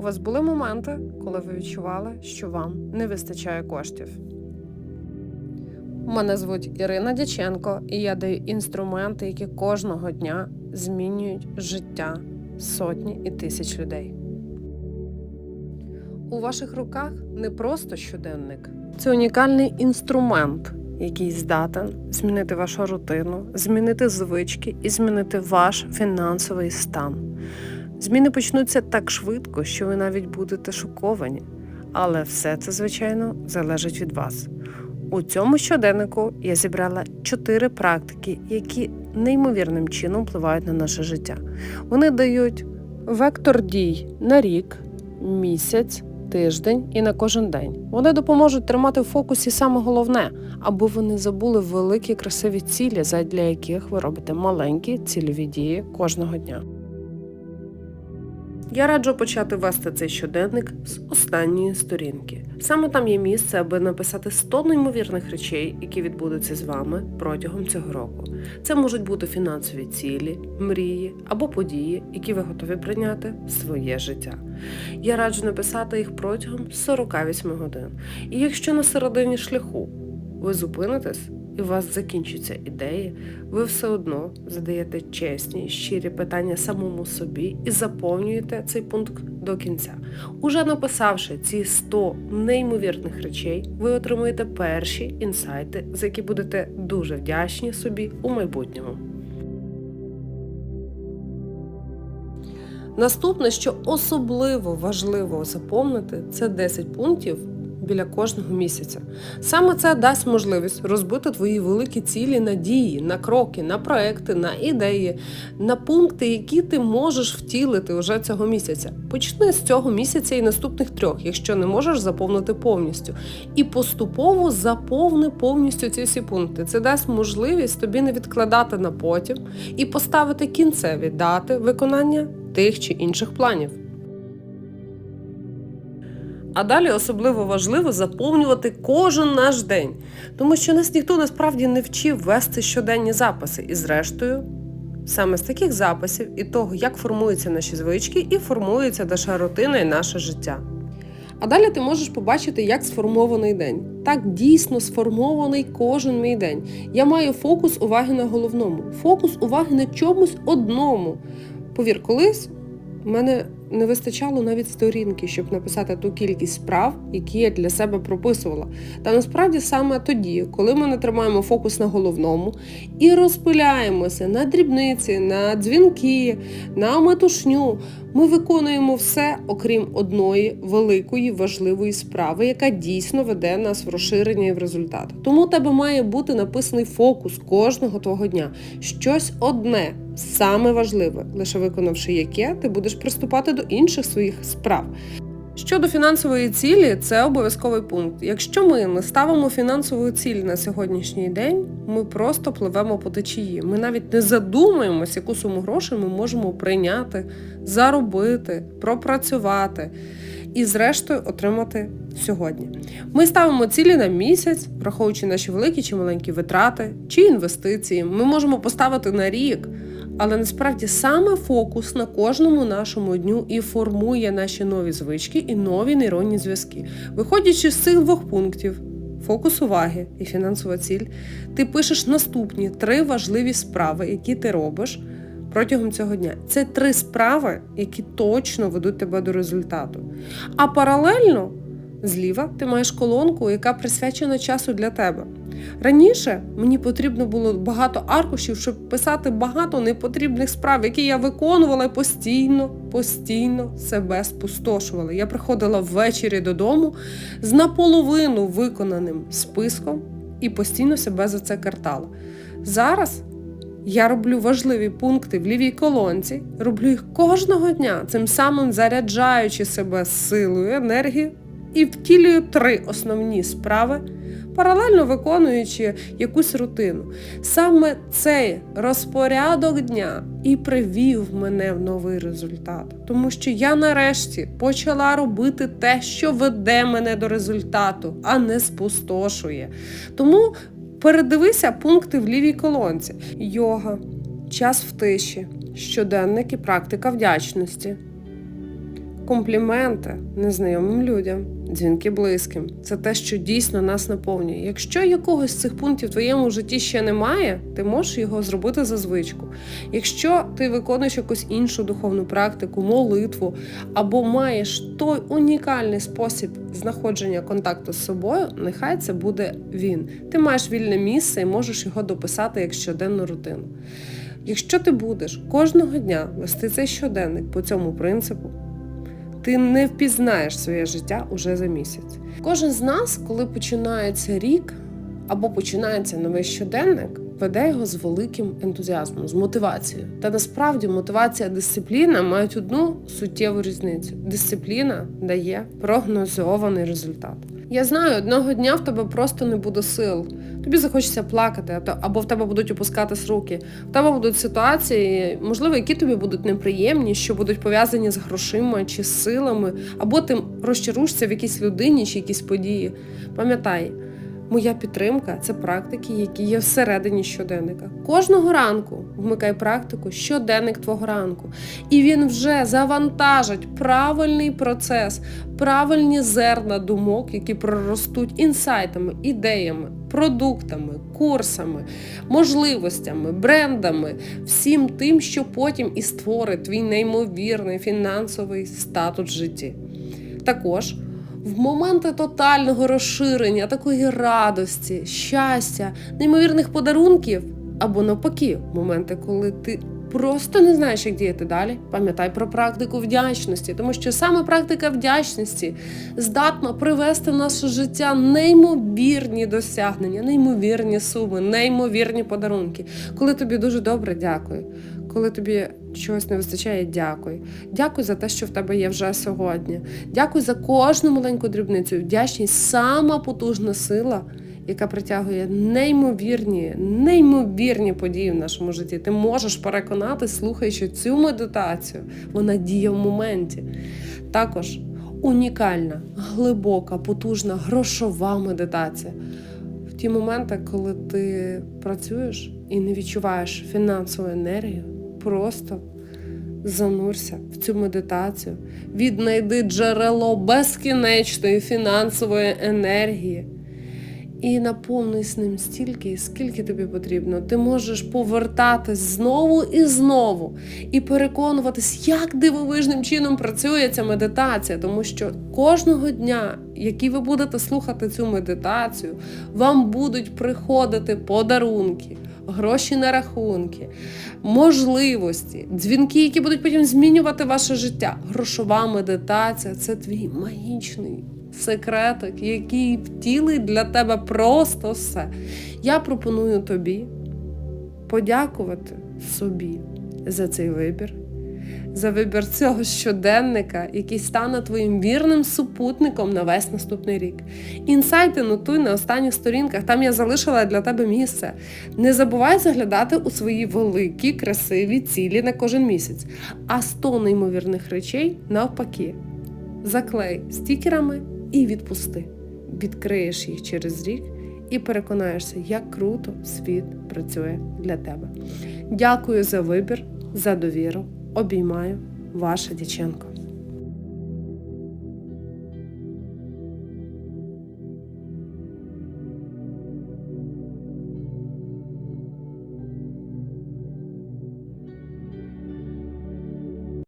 У вас були моменти, коли ви відчували, що вам не вистачає коштів. Мене звуть Ірина Дяченко, і я даю інструменти, які кожного дня змінюють життя сотні і тисяч людей. У ваших руках не просто щоденник, це унікальний інструмент, який здатен змінити вашу рутину, змінити звички і змінити ваш фінансовий стан. Зміни почнуться так швидко, що ви навіть будете шоковані. Але все це, звичайно, залежить від вас. У цьому щоденнику я зібрала чотири практики, які неймовірним чином впливають на наше життя. Вони дають вектор дій на рік, місяць, тиждень і на кожен день. Вони допоможуть тримати в фокусі саме головне, аби ви не забули великі красиві цілі, задля яких ви робите маленькі цільові дії кожного дня. Я раджу почати вести цей щоденник з останньої сторінки. Саме там є місце, аби написати 100 неймовірних речей, які відбудуться з вами протягом цього року. Це можуть бути фінансові цілі, мрії або події, які ви готові прийняти в своє життя. Я раджу написати їх протягом 48 годин. І якщо на середині шляху ви зупинитесь і у вас закінчаться ідеї, ви все одно задаєте чесні, щирі питання самому собі і заповнюєте цей пункт до кінця. Уже написавши ці 100 неймовірних речей, ви отримуєте перші інсайти, за які будете дуже вдячні собі у майбутньому. Наступне, що особливо важливо запомнити, це 10 пунктів біля кожного місяця. Саме це дасть можливість розбити твої великі цілі на дії, на кроки, на проекти, на ідеї, на пункти, які ти можеш втілити уже цього місяця. Почни з цього місяця і наступних трьох, якщо не можеш заповнити повністю. І поступово заповни повністю ці всі пункти. Це дасть можливість тобі не відкладати на потім і поставити кінцеві дати виконання тих чи інших планів. А далі особливо важливо заповнювати кожен наш день, тому що нас ніхто насправді не вчив вести щоденні записи. І зрештою, саме з таких записів і того, як формуються наші звички, і формується наша рутина і наше життя. А далі ти можеш побачити, як сформований день. Так дійсно сформований кожен мій день. Я маю фокус уваги на головному, фокус уваги на чомусь одному. Повір, колись в мене не вистачало навіть сторінки, щоб написати ту кількість справ, які я для себе прописувала. Та насправді саме тоді, коли ми не тримаємо фокус на головному і розпиляємося на дрібниці, на дзвінки, на метушню, ми виконуємо все, окрім одної великої важливої справи, яка дійсно веде нас в розширення і в результат. Тому у тебе має бути написаний фокус кожного твого дня. Щось одне, саме важливе, лише виконавши яке, ти будеш приступати до інших своїх справ. Щодо фінансової цілі, це обов'язковий пункт. Якщо ми не ставимо фінансову ціль на сьогоднішній день, ми просто пливемо по течії. Ми навіть не задумуємося, яку суму грошей ми можемо прийняти, заробити, пропрацювати і, зрештою, отримати сьогодні. Ми ставимо цілі на місяць, враховуючи наші великі чи маленькі витрати чи інвестиції. Ми можемо поставити на рік. Але насправді саме фокус на кожному нашому дню і формує наші нові звички і нові нейронні зв'язки. Виходячи з цих двох пунктів. Фокус уваги і фінансова ціль, ти пишеш наступні три важливі справи, які ти робиш протягом цього дня. Це три справи, які точно ведуть тебе до результату. А паралельно зліва ти маєш колонку, яка присвячена часу для тебе. Раніше мені потрібно було багато аркушів, щоб писати багато непотрібних справ, які я виконувала і постійно, постійно себе спустошувала. Я приходила ввечері додому з наполовину виконаним списком і постійно себе за це картала. Зараз я роблю важливі пункти в лівій колонці, роблю їх кожного дня, цим самим заряджаючи себе силою, енергією і втілюю три основні справи паралельно виконуючи якусь рутину. Саме цей розпорядок дня і привів мене в новий результат, тому що я нарешті почала робити те, що веде мене до результату, а не спустошує. Тому передивися пункти в лівій колонці: йога, час в тиші, щоденник і практика вдячності. Компліменти незнайомим людям, дзвінки близьким це те, що дійсно нас наповнює. Якщо якогось з цих пунктів в твоєму житті ще немає, ти можеш його зробити за звичку. Якщо ти виконуєш якусь іншу духовну практику, молитву або маєш той унікальний спосіб знаходження контакту з собою, нехай це буде він. Ти маєш вільне місце і можеш його дописати як щоденну рутину. Якщо ти будеш кожного дня вести цей щоденник по цьому принципу, ти не впізнаєш своє життя уже за місяць. Кожен з нас, коли починається рік або починається новий щоденник, веде його з великим ентузіазмом, з мотивацією. Та насправді мотивація дисципліна мають одну суттєву різницю: дисципліна дає прогнозований результат. Я знаю, одного дня в тебе просто не буде сил. Тобі захочеться плакати, або в тебе будуть опускатись руки. В тебе будуть ситуації, можливо, які тобі будуть неприємні, що будуть пов'язані з грошима чи з силами, або ти розчаруєшся в якійсь людині чи якісь події. Пам'ятай, моя підтримка це практики, які є всередині щоденника. Кожного ранку вмикай практику щоденник твого ранку. І він вже завантажить правильний процес, правильні зерна думок, які проростуть інсайтами, ідеями, продуктами, курсами, можливостями, брендами, всім тим, що потім і створить твій неймовірний фінансовий статус в житті. Також в моменти тотального розширення, такої радості, щастя, неймовірних подарунків, або навпаки, моменти, коли ти просто не знаєш, як діяти далі, пам'ятай про практику вдячності, тому що саме практика вдячності здатна привести в наше життя неймовірні досягнення, неймовірні суми, неймовірні подарунки. Коли тобі дуже добре, дякую. Коли тобі чогось не вистачає, дякуй. Дякуй за те, що в тебе є вже сьогодні. Дякуй за кожну маленьку дрібницю. Вдячність сама потужна сила, яка притягує неймовірні, неймовірні події в нашому житті. Ти можеш переконати, слухаючи цю медитацію. Вона діє в моменті. Також унікальна, глибока, потужна грошова медитація. В ті моменти, коли ти працюєш і не відчуваєш фінансову енергію, просто занурся в цю медитацію, віднайди джерело безкінечної фінансової енергії і наповнись ним стільки, скільки тобі потрібно. Ти можеш повертатись знову і знову і переконуватись, як дивовижним чином працює ця медитація, тому що кожного дня, який ви будете слухати цю медитацію, вам будуть приходити подарунки. Гроші на рахунки, можливості, дзвінки, які будуть потім змінювати ваше життя. Грошова медитація це твій магічний секретик, який втілить для тебе просто все. Я пропоную тобі подякувати собі за цей вибір, за вибір цього щоденника, який стане твоїм вірним супутником на весь наступний рік. Інсайти нотуй на останніх сторінках, там я залишила для тебе місце. Не забувай заглядати у свої великі, красиві цілі на кожен місяць, а 100 неймовірних речей навпаки. Заклей стікерами і відпусти. Відкриєш їх через рік і переконаєшся, як круто світ працює для тебе. Дякую за вибір, за довіру. Обіймаю, ваша Дяченко.